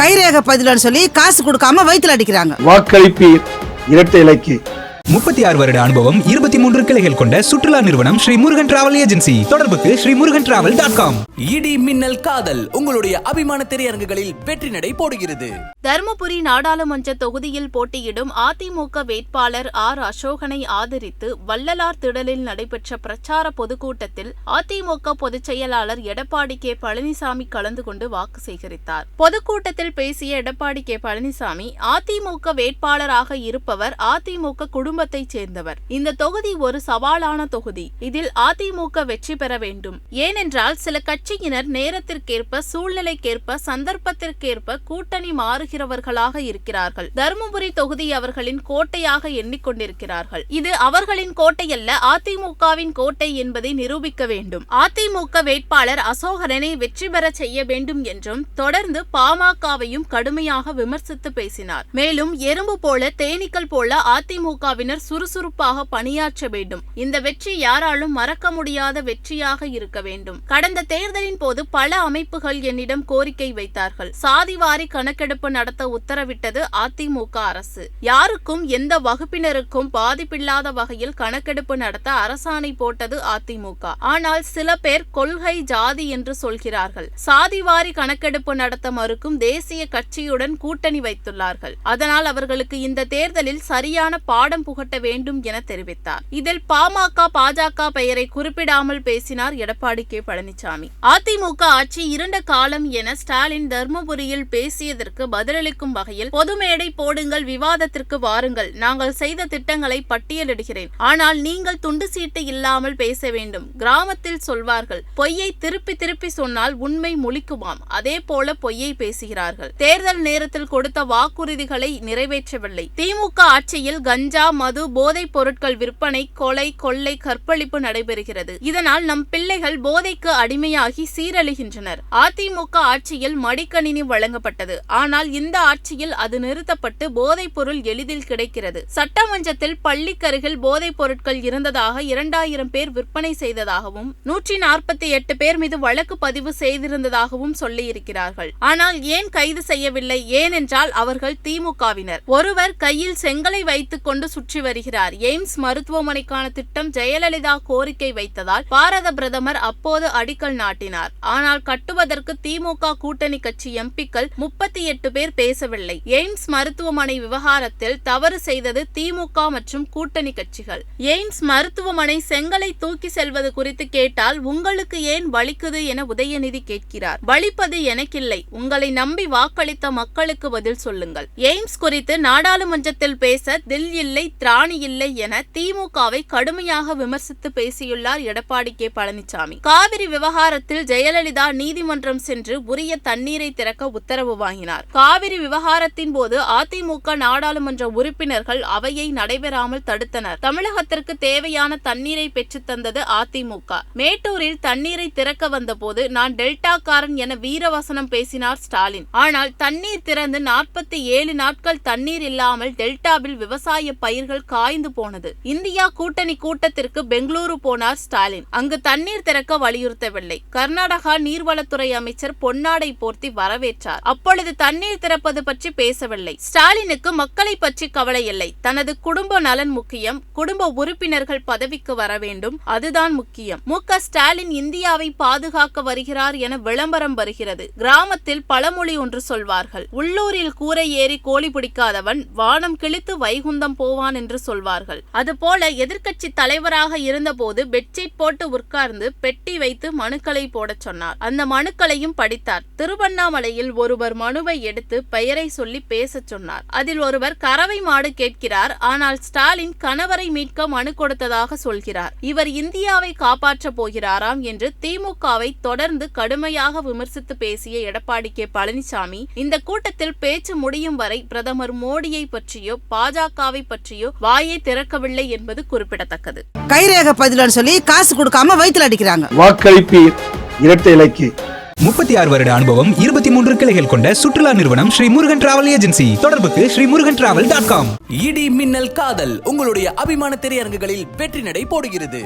கைரேக பதிலன்னு சொல்லி காசு கொடுக்காம வயிற்றுல அடிக்கிறாங்க. வாக்களிப்பீர் இரட்டை இலைக்கு. முப்பத்தி ஆறு வருட அனுபவம் இருபத்தி மூன்று கிளைகள் கொண்ட சுற்றுலா நிறுவனம் ஸ்ரீ முருகன் டிராவல் ஏஜென்சி. தொடர்புக்கு Sri Murugan travel dot com. இடி மின்னல் காதல் உங்களுடைய அபிமான திரையரங்குகளில் வெற்றி நடை போடுகிறது. தருமபுரி நாடாளுமன்ற தொகுதியில் போட்டியிடும் அதிமுக வேட்பாளர் ஆர் அசோகனை ஆதரித்து வள்ளலார் திடலில் நடைபெற்ற பிரச்சார பொதுக்கூட்டத்தில் அதிமுக பொதுச் செயலாளர் எடப்பாடி கே பழனிசாமி கலந்து கொண்டு வாக்கு சேகரித்தார். பொதுக்கூட்டத்தில் பேசிய எடப்பாடி கே பழனிசாமி அதிமுக வேட்பாளராக இருப்பவர் அதிமுக குடும்பத்தைச் சேர்ந்தவர். இந்த தொகுதி ஒரு சவாலான தொகுதி. இதில் அதிமுக வெற்றி பெற வேண்டும். ஏனென்றால் சில கட்சியினர் நேரத்திற்கேற்ப சூழ்நிலைக்கேற்ப சந்தர்ப்பத்திற்கேற்ப கூட்டணி மாறுகிறவர்களாக இருக்கிறார்கள். தருமபுரி தொகுதி அவர்களின் கோட்டையாக எண்ணிக்கொண்டிருக்கிறார்கள். இது அவர்களின் கோட்டையல்ல அதிமுகவின் கோட்டை என்பதை நிரூபிக்க வேண்டும். அதிமுக வேட்பாளர் அசோகரனை வெற்றி பெற செய்ய வேண்டும் என்றும் தொடர்ந்து பாமகவையும் கடுமையாக விமர்சித்து பேசினார். மேலும் எறும்பு போல தேனீக்கள் போல குழுவினர் சுறுசுறுப்பாக பணியாற்ற வேண்டும். இந்த வெற்றி யாராலும் மறக்க முடியாத வெற்றியாக இருக்க வேண்டும். கடந்த தேர்தலின் போது பல அமைப்புகள் என்னிடம் கோரிக்கை வைத்தார்கள். சாதிவாரி கணக்கெடுப்பு நடத்த உத்தரவிட்டது அதிமுக அரசு. யாருக்கும் எந்த வகுப்பினருக்கும் பாதிப்பில்லாத வகையில் கணக்கெடுப்பு நடத்த அரசாணை போட்டது அதிமுக. ஆனால் சில பேர் கொள்கை ஜாதி என்று சொல்கிறார்கள். சாதிவாரி கணக்கெடுப்பு நடத்த மறுக்கும் தேசிய கட்சியுடன் கூட்டணி வைத்துள்ளார்கள். அதனால் அவர்களுக்கு இந்த தேர்தலில் சரியான பாடம் புகட்ட வேண்டும் என தெரிவித்தார். இதில் பாமக பாஜக பெயரை குறிப்பிடாமல் பேசினார் எடப்பாடி கே. பழனிசாமி அதிமுக ஆட்சி இரண்ட காலம் என ஸ்டாலின் தர்மபுரியில் பேசியதற்கு பதிலளிக்கும் வகையில் பொது மேடை போடுங்கள் விவாதத்திற்கு வாருங்கள். நாங்கள் செய்த திட்டங்களை பட்டியலிடுகிறேன். ஆனால் நீங்கள் துண்டு சீட்டு இல்லாமல் பேச வேண்டும். கிராமத்தில் சொல்வார்கள் பொய்யை திருப்பி திருப்பி சொன்னால் உண்மை முழிக்குமாம். அதே போல பொய்யை பேசுகிறார்கள். தேர்தல் நேரத்தில் கொடுத்த வாக்குறுதிகளை நிறைவேற்றவில்லை. திமுக ஆட்சியில் கஞ்சா மது போதைப் பொருட்கள் விற்பனை கொலை கொள்ளை கற்பழிப்பு நடைபெறுகிறது. இதனால் நம் பிள்ளைகள் போதைக்கு அடிமையாகி சீரழிகின்றனர். அதிமுக ஆட்சியில் மடிக்கணினி வழங்கப்பட்டது. ஆனால் இந்த ஆட்சியில் அது நிறுத்தப்பட்டு போதைப் பொருள் எளிதில் கிடைக்கிறது. சட்டமன்றத்தில் பள்ளிக்கருகில் போதைப் பொருட்கள் இருந்ததாக இரண்டாயிரம் பேர் விற்பனை செய்ததாகவும் நூற்றி நாற்பத்தி எட்டு பேர் மீது வழக்கு பதிவு செய்திருந்ததாகவும் சொல்லியிருக்கிறார்கள். ஆனால் ஏன் கைது செய்யவில்லை? ஏனென்றால் அவர்கள் திமுகவினர் ஒருவர் கையில் செங்கலை வைத்துக் கொண்டு சுற்றி வருகிறார். எய்ம்ஸ் மருத்துவமனைக்கான திட்டம் ஜெயலலிதா கோரிக்கை வைத்ததால் பாரத பிரதமர் அப்போது அடிக்கல் நாட்டினார். ஆனால் கட்டுவதற்கு திமுக கூட்டணி கட்சி எம்பிக்கள் முப்பத்தி எட்டு பேர் பேசவில்லை. எய்ம்ஸ் மருத்துவமனை விவகாரத்தில் தவறு செய்தது திமுக மற்றும் கூட்டணி கட்சிகள். எய்ம்ஸ் மருத்துவமனை செங்கலை தூக்கி செல்வது குறித்து கேட்டால் உங்களுக்கு ஏன் வலிக்குது என உதயநிதி கேட்கிறார். வலிப்பது எனக்கில்லை. உங்களை நம்பி வாக்களித்த மக்களுக்கு பதில் சொல்லுங்கள். எய்ம்ஸ் குறித்து நாடாளுமன்றத்தில் பேச தில் இல்லை திராணி இல்லை என திமுகவை கடுமையாக விமர்சித்து பேசியுள்ளார் எடப்பாடி கே. பழனிசாமி. காவிரி விவகாரத்தில் ஜெயலலிதா நீதிமன்றம் சென்று உரிய தண்ணீரை திறக்க உத்தரவு வாங்கினார். காவிரி விவகாரத்தின் போது அதிமுக நாடாளுமன்ற உறுப்பினர்கள் அவையை நடைபெறாமல் தடுத்தனர். தமிழகத்திற்கு தேவையான தண்ணீரை பெற்றுத் தந்தது அதிமுக. மேட்டூரில் தண்ணீரை திறக்க வந்தபோது நான் டெல்டாக்காரன் என வீரவசனம் பேசினார் ஸ்டாலின். ஆனால் தண்ணீர் திறந்து நாற்பத்தி ஏழு நாட்கள் தண்ணீர் இல்லாமல் டெல்டாவில் விவசாய பயிர்கள் காய்ந்து போனது. இந்தியா கூட்டணி கூட்டத்திற்கு பெங்களூரு போனார் ஸ்டாலின். அங்கு தண்ணீர் திறக்க வலியுறுத்தவில்லை. கர்நாடகா நீர்வளத்துறை அமைச்சர் பொன்னாடை போர்த்தி வரவேற்றார். அப்பொழுது தண்ணீர் திறப்பது பற்றி பேசவில்லை. ஸ்டாலினுக்கு மக்களை பற்றி கவலை இல்லை. தனது குடும்ப நலன் முக்கியம். குடும்ப உறுப்பினர்கள் பதவிக்கு வர வேண்டும். அதுதான் முக்கியம். மு. ஸ்டாலின் இந்தியாவை பாதுகாக்க வருகிறார் என விளம்பரம் வருகிறது. கிராமத்தில் பழமொழி ஒன்று சொல்வார்கள். உள்ளூரில் கூரை ஏறி கோழி பிடிக்காதவன் வானம் கிழித்து வைகுந்தம் போவான் என்று சொல்வார்கள். அதுபோல எதிர்க்கட்சி தலைவராக இருந்தபோது பெட்ஷீட் போட்டு உட்கார்ந்து பெட்டி வைத்து மனுக்களை போடச் சொன்னார். அந்த மனுக்களையும் படித்தார். திருவண்ணாமலையில் ஒருவர் மனுவை எடுத்து பெயரை சொல்லி பேசச் சொன்னார். அதில் ஒருவர் கறவை மாடு கேட்கிறார். ஆனால் ஸ்டாலின் கணவரை மீட்க மனு கொடுத்ததாக சொல்கிறார். இவர் இந்தியாவை காப்பாற்ற போகிறாராம் என்று திமுகவை தொடர்ந்து கடுமையாக விமர்சித்து பேசிய எடப்பாடி கே. பழனிசாமி இந்த கூட்டத்தில் பேச்சு முடியும் வரை பிரதமர் மோடியை பற்றியோ பாஜகவை பற்றியோ வாயை திறக்கவில்லை என்பது குறிப்பிடத்தக்கது. கைரேகை பதிலன்னு சொல்லி காசு கொடுக்காம வயித்துல அடிக்கிறாங்க. வாக்களிப்பீர் இரட்டை இலைக்கு. முப்பத்தி ஆறு வருட அனுபவம் இருபத்தி மூன்று கிளைகள் கொண்ட சுற்றுலா நிறுவனம் ஸ்ரீ முருகன் டிராவல் ஏஜென்சி. தொடர்புக்கு Sri Murugan travel dot com. இடி மின்னல் காதல் உங்களுடைய அபிமான திரையரங்குகளில் வெற்றி நடை போடுகிறது.